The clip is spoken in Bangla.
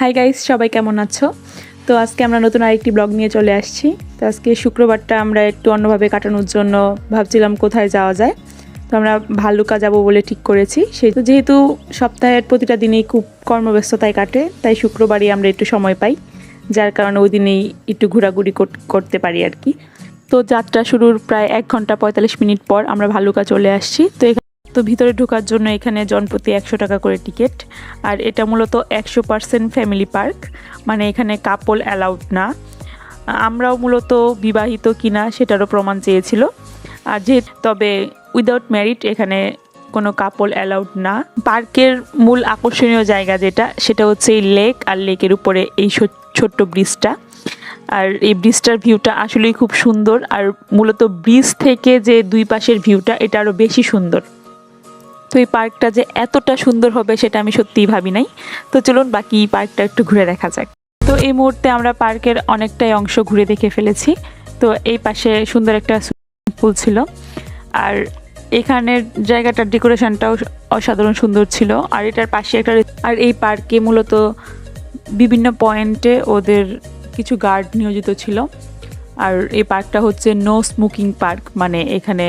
হাই গাইস সবাই কেমন আছো? তো আজকে আমরা নতুন আরেকটি ব্লগ নিয়ে চলে আসছি। তো আজকে শুক্রবারটা আমরা একটু অন্যভাবে কাটানোর জন্য ভাবছিলাম কোথায় যাওয়া যায়। তো আমরা ভালুকা যাব বলে ঠিক করেছি। সেই তো যেহেতু সপ্তাহের প্রতিটা দিনেই খুব কর্মব্যস্ততায় কাটে, তাই শুক্রবারই আমরা একটু সময় পাই। যার কারণে ওই দিনেই একটু ঘোরাঘুরি কর- করতে পারি আর কি। তো যাত্রা শুরুর প্রায় এক ঘণ্টা পঁয়তাল্লিশ মিনিট পর আমরা ভালুকা চলে আসছি। তো তো ভিতরে ঢোকার জন্য এখানে জনপ্রতি একশো টাকা করে টিকিট। আর এটা মূলত একশো পার্সেন্ট ফ্যামিলি পার্ক মানে এখানে কাপল অ্যালাউড না। আমরাও মূলত বিবাহিত কিনা সেটারও প্রমাণ চেয়েছিল। আর যে, তবে উইদাউট ম্যারিড এখানে কোনো কাপল অ্যালাউড না। পার্কের মূল আকর্ষণীয় জায়গা যেটা, সেটা হচ্ছে এই লেক আর লেকের উপরে এই ছোট্ট ব্রিজটা। আর এই ব্রিজটার ভিউটা আসলেই খুব সুন্দর। আর মূলত ব্রিজ থেকে যে দুই পাশের ভিউটা, এটা আরও বেশি সুন্দর। তো এই পার্কটা যে এতটা সুন্দর হবে সেটা আমি সত্যিই ভাবি নাই। তো চলুন বাকি পার্কটা একটু ঘুরে দেখা যাক। তো এই মুহূর্তে আমরা পার্কের অনেকটাই অংশ ঘুরে দেখে ফেলেছি। তো এই পাশে সুন্দর একটা সুইমিং পুল ছিল। আর এখানের জায়গাটার ডেকোরেশনটাও অসাধারণ সুন্দর ছিল। আর এটার পাশে একটা আর এই পার্কে মূলত বিভিন্ন পয়েন্টে ওদের কিছু গার্ড নিয়োজিত ছিল। আর এই পার্কটা হচ্ছে নো স্মোকিং পার্ক মানে এখানে